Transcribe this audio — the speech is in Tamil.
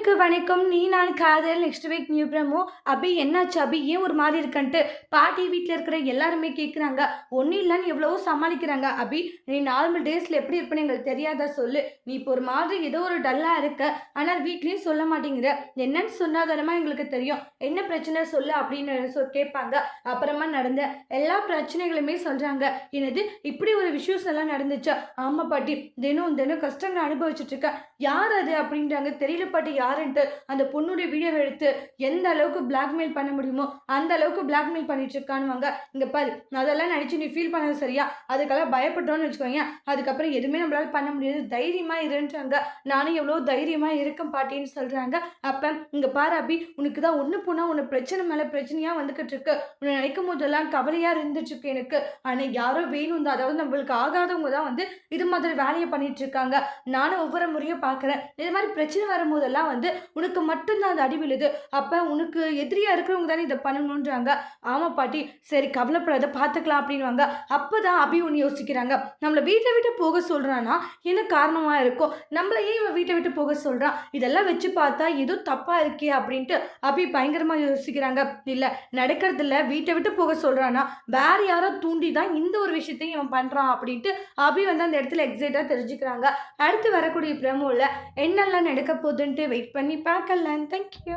அனைவருக்கு வணக்கம் நீ நான் காதல் next week new promo Abhi என்னாச்சு அபி ஏன் ஒரு மாதிரி இருக்கன்ட்டு? பாட்டி வீட்டில் இருக்கிற எல்லாருமே கேட்குறாங்க ஒன்றும் இல்லைன்னு எவ்வளவோ சமாளிக்கிறாங்க. அபி நீ நார்மல் டேஸில் எப்படி இருப்பேன்னு எங்களுக்கு தெரியாதா சொல்லு. நீ இப்போ ஒரு மாதிரி ஏதோ ஒரு டல்லாக இருக்க. ஆனால் வீட்லேயும் சொல்ல மாட்டேங்கிற. என்னன்னு சொன்னாதானமா எங்களுக்கு தெரியும். என்ன பிரச்சனை சொல்லு அப்படின்னு சொல் கேட்பாங்க. அப்புறமா நடந்த எல்லா பிரச்சனைகளுமே சொல்கிறாங்க என்னது இப்படி ஒரு விஷயம் எல்லாம் நடந்துச்சா? ஆமாம் பாட்டி தினம் தினம் கஷ்டங்களை அனுபவிச்சுட்டு இருக்கேன் யார் அது அப்படின்றாங்க. தெரியல பாட்டி யாருன்ட்டு அந்த பொண்ணுடைய வீடியோ எடுத்து எந்த அளவுக்கு பிளாக்மெயில் பண்ண முடியுமோ அந்த அளவுக்கு பிளாக்மெயில் பண்ணிட்டு இருக்கானுவாங்க. இங்க பாரு அதெல்லாம் நினைச்சு நீ ஃபீல் பண்ணது சரியா? அதுக்கெல்லாம் பயப்பட்டோன்னு வச்சுக்கோங்க அதுக்கப்புறம் எதுவுமே நம்மளால பண்ண முடியாது. தைரியமா இருன்றாங்க. நானும் எவ்வளோ தைரியமா இருக்கேன் பாட்டின்னு சொல்றாங்க. அப்ப இங்க பாரு அபி உனக்கு தான் ஒன்று போனா உன்னை பிரச்சனை மேல பிரச்சனையா வந்துகிட்டு இருக்கு. உன்னை நினைக்கும் போதெல்லாம் கவலையா இருந்துட்டு இருக்கு எனக்கு. ஆனா யாரோ வேணும் தான் அதாவது நம்மளுக்கு ஆகாதவங்க தான் வந்து இது மாதிரி வேலையை பண்ணிட்டு இருக்காங்க. நானும் ஒவ்வொரு முறையும் பார்க்குறேன் இது மாதிரி பிரச்சனை வரும்போதெல்லாம் வந்து உனக்கு மட்டும்தான் அந்த அடி விழுது. அப்போ உனக்கு எதிரியாக இருக்கிறவங்க தானே இதை பண்ணணுன்றாங்க ஆமாம் பாட்டி. சரி கவலைப்படாத. பார்த்துக்கலாம். அப்படின்வாங்க அப்போ தான் அபி ஒன்று யோசிக்கிறாங்க. நம்மளை வீட்டை விட்டு போக சொல்கிறான்னா என்ன காரணமாக இருக்கும் நம்மளை ஏன் இவன் வீட்டை விட்டு போக சொல்கிறான் இதெல்லாம் வச்சு பார்த்தா ஏதோ தப்பாக இருக்கே அப்படின்ட்டு அபி பயங்கரமாக யோசிக்கிறாங்க. இல்லை நடக்கிறதில்ல. வீட்டை விட்டு போக சொல்கிறான்னா வேறு யாரோ தூண்டி தான் இந்த ஒரு விஷயத்தையும் இவன் பண்ணுறான் அப்படின்ட்டு அபி வந்து அந்த இடத்துல எக்ஸைட்டாக தெரிஞ்சுக்கிறாங்க. அடுத்து வரக்கூடிய பிரமோவில் என்னெல்லாம் நடக்க போகுதுன்ட்டு வெயிட் பண்ணி பார்க்கலாம் தேங்க்யூ